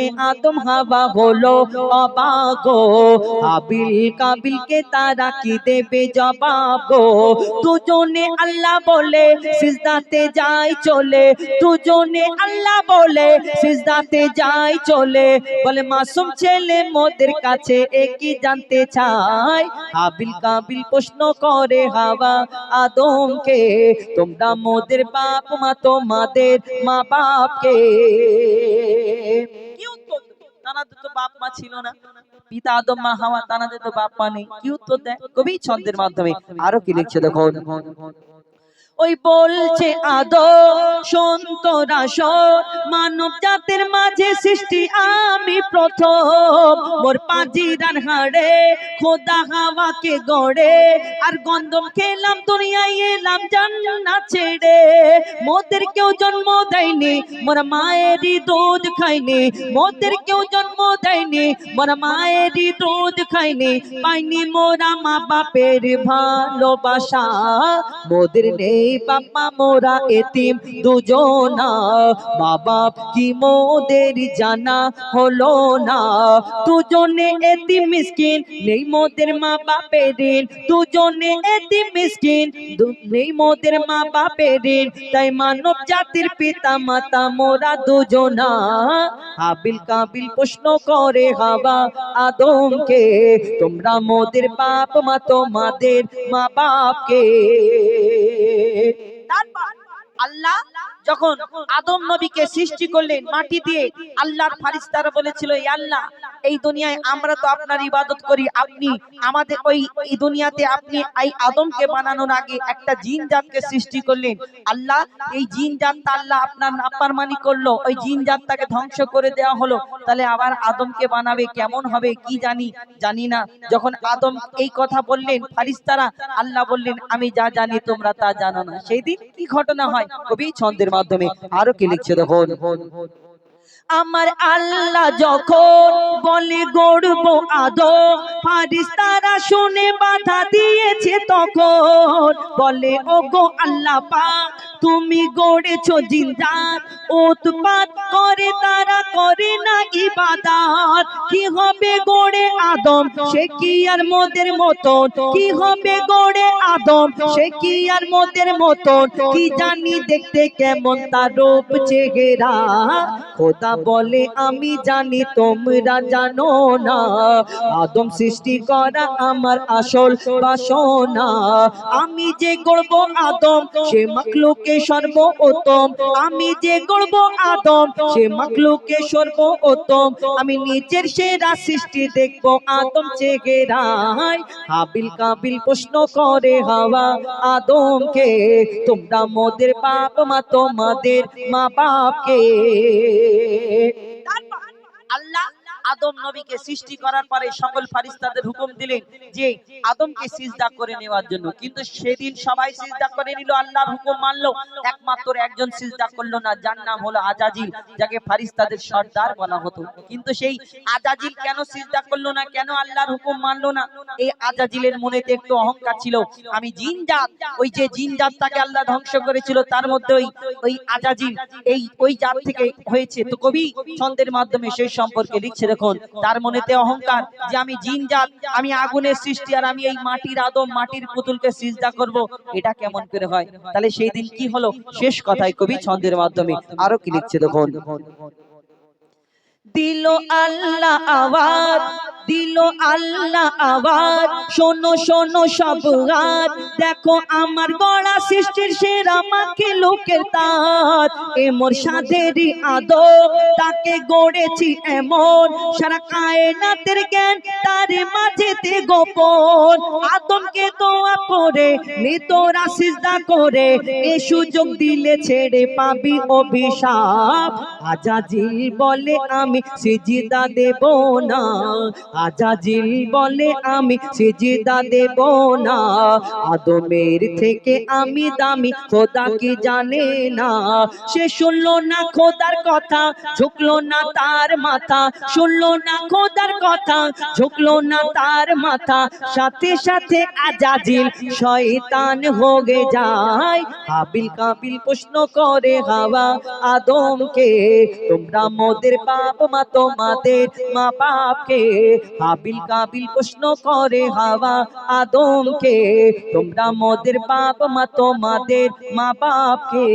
আদম হাওয়া হলো অবাগো হাবিল কাবিলকে তারা কি দেবে জবাব গো? দুজনে আল্লাহ বলে সিজদাতে যায় চলে। দুজনে আল্লাহ বলে সিজদাতে যাই চলে। বলে মাসুম ছেলে মোদের কাছে একই জানতে চায়? হাবিল কাবিল প্রশ্ন করে হাওয়া আদমকে তোমরা মোদের বাপ মা তোমাদের মা বাপকে? তানাদের তো বাপ মা ছিল না। পিতা আদম, মা হাওয়া, তানাদের তো বাপ মা নেই। কি উত্তর দেয়? কবি ছন্দের মাধ্যমে। আরও কি লিখছে দেখো ওই বলছে আদো সন্তরা মানব জাতির মাঝে সৃষ্টি আমি প্রথম। মোর পাজিরান হাড়ে খোদা হাওয়াকে গড়ে, আর গন্ধম খেলাম, দুনিয়ায় এলাম জান্নাত ছেড়ে। মোদের কেউ জন্ম দেয়নি, মোর মায়েরই দুধ খাইনি মোদের কেউ জন্ম দেয়নি, মোর মায়েরই দুধ খাইনি পাইনি মোরা মা বাপের ভালোবাসা, মোদের নেই বাবা মোরা এতিম দুজনা। বাপ কি মোদের জানা হলো না। দুজনে এতিম মিসকিন, নেই মোদের মা বাপের ঋণ। দুজনে এতিম মিসকিন নেই মোদের মা বাপের ঋণ। তাই মানব জাতির পিতা মাতা মোরা দুজনা। হাবিল কাবিল প্রশ্ন করে হাওয়া আদমকে, তোমরা মোদের বাপ মা তোমাদের মা বাপকে আল্লাহ যখন আদম নবীকে সৃষ্টি করলেন মাটি দিয়ে আল্লাহর ফারিস্তারা বলেছিল "এই আল্লাহ এই দুনিয়ায় আমরা তো আপনার ইবাদত করি। আপনি আমাদের ওই এই দুনিয়াতে আপনি এই আদমকে বানানোর আগে একটা জিন জাতকে সৃষ্টি করলেন। আল্লাহ, এই জিন জাতটা আল্লাহ আপনার নাফরমানি করল। ওই জিন জাতটাকে ধ্বংস করে দেওয়া হলো। তাহলে আবার আদমকে বানাবে, কেমন হবে কি জানি? জানি না। যখন আদম এই কথা বললেন, ফারিস্তারা আল্লাহ বললেন, আমি যা জানি তোমরা তা জানো না। সেই দিন কি ঘটনা হয়? কবি ছন্দের মাধ্যমে। আরও কি লিখছে দেখুন। আমার আল্লাহ যখন বলে গড়ব আদো ফারিস্তারা শুনে বাধা দিয়েছে তখন। বলে, ওগো আল্লাহ পা তুমি গড়েছো জিন্দাত উৎপাত করে তারা করে না ইবাদত। কি হবে গড়ে আদম? সে কি আর মোদের মতন? কি হবে গড়ে আদম? সে কি আর মোদের মতন? কি জানি দেখতে কেমন তার রূপ চেহারা। খোদা বলে, আমি জানি তোমরা জানো না। আদম সৃষ্টি করা আমার আসল বাসনা। আমি যে গড়ব আদম, সে মাকলুকে সর্ব উত্তম আমি যে গড়ব আদম। সে মাকলুকে সর্ব উত্তম আমি নিজের সেরা সৃষ্টি দেখব। আদম চেহারায় হাবিল কাবিল প্রশ্ন করে হাওয়া আদমকে, তোমরা মোদের বাপ মা, তোমাদের মা বাপকে আদম নবীকে সৃষ্টি করার পরে সকল ফারিস্তাদের হুকুম দিলেন যে আদমকে সিজদা করে নেওয়ার জন্য। কিন্তু সেদিন সবাই সিজদা করে নিল, আল্লাহর হুকুম মানলো। একমাত্র একজন সিজদা করল না, যার নাম হলো আজাজিল, যাকে ফারিস্তাদের সর্দার বলা হতো। কিন্তু সেই আজাজিল কেন সিজদা করল না, কেন আল্লাহর হুকুম মানলো না? এই আজাজিলের মনেতে একটু অহংকার ছিল। আমি জিন জাত, ওই যে জিন জাতটাকে আল্লাহ ধ্বংস করেছিল, তার মধ্যে ওই ওই আজাজিল, এই, ওই জাত থেকে হয়েছে তো কবি? ছন্দের মাধ্যমে সেই সম্পর্কে লিখছে দেখুন তার মনেতে অহংকার যে আমি জিন জাত আমি আগুনের সৃষ্টি আর আমি এই মাটির আদম, মাটির পুতুলকে সিজদা করব, এটা কেমন করে হয়? তাহলে সেই দিন কি হলো? শেষ কথায় কবি ছন্দের মাধ্যমে আরও কি লিখছে দেখুন। দিল আল্লাহ আওয়াজ, দিল আল্লাহ আবার শোনো শোনো সব গাত দেখো আমার গড়া সৃষ্টির সেরা মাকে লোকের তাত এ মোর সাধেরই আদব, তাকে গড়েছি এমন। সারা কায়নাতের জ্ঞান তার মাঝেতে গোপন। আদমকে দোয়া করে মৃতরা সিজদা করে, এ সুযোগ দিলে ছেড়ে পাবি অভিশাপ। আজাজিল বলে, আমি সিজিদা দেব না। আজাজিল বলে, আমি সিজিদা দেব না। আদমের থেকে আমি দামি, খোদা কি জানে না। সে শুনলো না খোদার কথা, ঝুঁকলো না তার মাথা। শুনলো না খোদার কথা, ঝুঁকলো না তার মাথা। সাথে সাথে আজাজিল শয়তান হোগে যায়। হাবিল কাবিল প্রশ্ন করে হাওয়া আদমকে, তোমরা মোদের বাপ মা তোমাদের মা বাপকে। হাবিল কাবিল প্রশ্ন করে হাওয়া আদমকে, তোমরা মোদের বাপ মা তোমাদের মা বাপকে।